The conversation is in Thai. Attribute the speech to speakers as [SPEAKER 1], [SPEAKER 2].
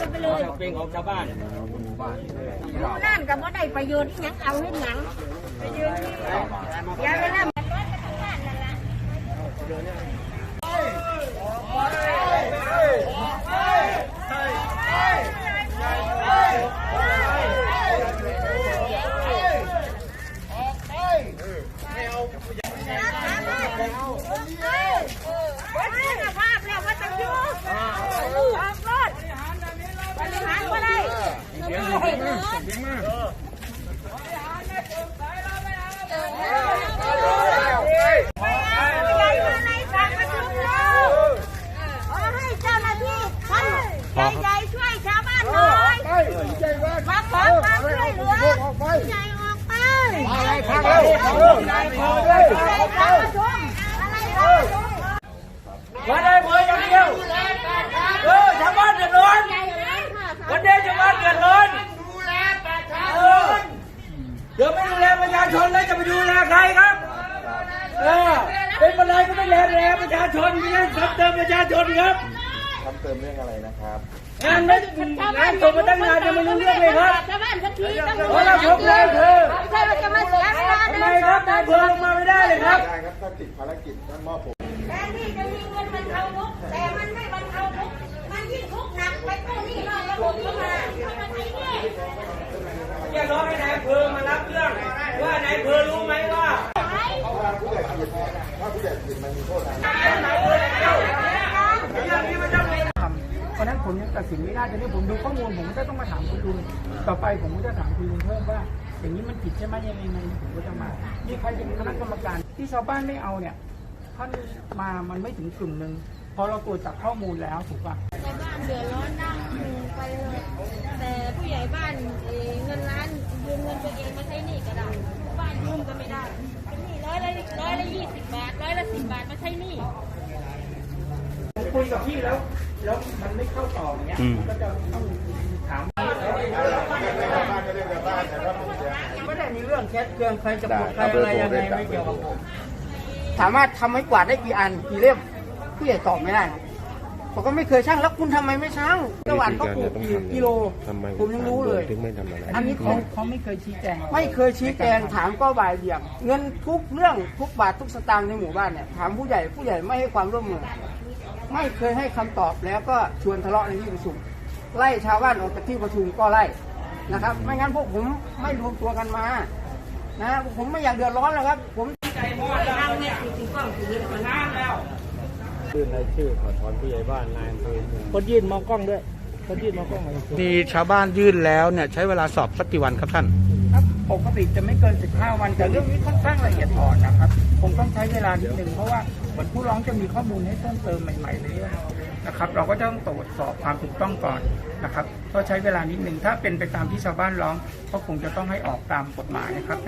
[SPEAKER 1] กันไปเลย
[SPEAKER 2] เป็นของชาวบ้าน
[SPEAKER 1] รู้นั่นก็บ่ได้ประโยชน์อิหยังเอาให้หยังไปยืนที่อย่าเวลามันร้อนก็ทำงานนั่นล่ะ วัดคุณภาพแล้ววัดตังยูออกรถบริหารก็ได้เห็นเลยไม่ใหญ่มาในสารประชุมแล้วขอให้เจ้าหน้าที่ท่านใหญ่ๆช่วยชาวบ้านหน่อยมาขอความช่วยเหลือใหญ่ออกไป อะไรครับอะไรครับประชุมอะไรครับประชุม
[SPEAKER 2] วันใดเผยอย่างเดียวเออชาวบ้านเดือดร้อนวันนี้ชาวบ้านเดือดร้อนเออเดี๋ยวไม่ดูแลประชาชนแล้วจะไปดูแลใครครับ เออเป็นอะไรก็ไม่ดูแลประชาชนไม่ได้ซ้ำเติมประชาชนครับ
[SPEAKER 3] ทำเติมเรื่องอะไรนะครับ
[SPEAKER 2] งานไม่งานส่งมาตั้งนานยังไม่รู้เรื่องเลยครับ
[SPEAKER 1] ชาวบ้านสักทีต้อง
[SPEAKER 2] เพร ครับนายอำเภอลงมาไม่ได้เลยครับ
[SPEAKER 3] ได้ครับถ้าติดภารกิจท่านมอบผม
[SPEAKER 1] แทนที่จะมีเงินบรรเทาทุกข์แต่มันไม่บรรเทาทุกข์มันยิ่งทุกข์หนักไปกู้หนี้นอกระบบเข้ามาเข้ามาใช้หนี้
[SPEAKER 2] เรียกร้องให้นายอำเภอมารับเรื่องว่านายอำเภอรู้ไหมว่า
[SPEAKER 3] ถ้าผู้ใหญ่ผิดถ้าผู้ใหญ่ผิดมันมีโทษนะ
[SPEAKER 4] ทำเพราะฉะนั้นผมยังตัดสินไม่ได้แต่นี่ผมดูข้อมูลผมก็ต้องมาถามคุณลุงต่อไปผมก็จะถามคุณลุงเพิ่มว่า อย่างนี้มันผิดใช่ไหมยังไงยังไงผมก็จะมา มีใครเป็นคณะกรรมการที่ชาวบ้านไม่เอาเนี่ยท่านมามันไม่ถึงกลุ่มหนึ่งพอเราตรวจจับข้อมูลแล้วถูกป่ะ
[SPEAKER 1] ชาวบ้านเดือดร้อนนั่งไปเลยแต่ผู้ใหญ่บ้านเอ่อเงินล้านยืมเงินตัวเองมาใช้หนี้ก็ได้บ้านยืมก็ไม่ได้เป็นหนี้ร้อยละร้อยละยี่สิบบาทร้อยละสิบบาทมาใช้หนี้
[SPEAKER 4] ผมคุยกับพี่แล้วแล้วมันไม่เข้าต่ออย่างเงี้ยก็จะต้องถามไม่ได้มีเรื่องแคสเรื่องใครจะปลดใครอะไรยังไงไม่เกี่ยวกับผมถามว่าทำไม้กวาดได้กี่อันกี่เล่มผู้ใหญ่ตอบไม่ได้ผมก็ไม่เคยช่างแล้วคุณทำไมไม่ช่างตะวันเขาปลูกกี่กิโล
[SPEAKER 3] ทำไม
[SPEAKER 4] ผมยังรู้เลย
[SPEAKER 3] ถึงไม่ทำอะไร
[SPEAKER 4] อันนี้เขาเขาไม่เคยชี้แจง ไม่เคยชี้แจงถามก็บ่ายเบี่ยง เงินทุกเรื่องทุกบาททุกสตางค์ในหมู่บ้านเนี่ยถามผู้ใหญ่ผู้ใหญ่ไม่ให้ความร่วมมือไม่เคยให้คำตอบแล้วก็ชวนทะเลาะในที่ประชุมไล่ชาวบ้านออกจากที่ประชุมก็ไล่ นะครับ ไม่งั้นพวกผมไม่รวมตัวกันมา นะผมไม่อยากเดือดร้อนหรอกครับ ผม
[SPEAKER 5] ชื่อรายชื่อขอถอนผู้ใหญ่บ้านนายอำเภอคนยื่นมองกล้องด้วยคนยื่นมองกล้องหน่อย
[SPEAKER 6] มีชาวบ้านยื่นแล้วเนี่ยใช้เวลาสอบสักกี่วันครับท่าน
[SPEAKER 4] ครับปกติจะไม่เกิน 15 วันแต่เรื่องนี้ค่อนข้างละเอียดอ่อนนะครับคงต้องใช้เวลานิดนึงเพราะว่าเหมือนผู้ร้องจะมีข้อมูลให้เพิ่มเติมใหม่ๆเรื่อยๆนะครับ เราก็จะต้องตรวจสอบความถูกต้องก่อน นะครับก็ใช้เวลานิดหนึ่งถ้าเป็นไปตามที่ชาวบ้านร้องก็คงจะต้องให้ออกตามกฎหมายนะครับ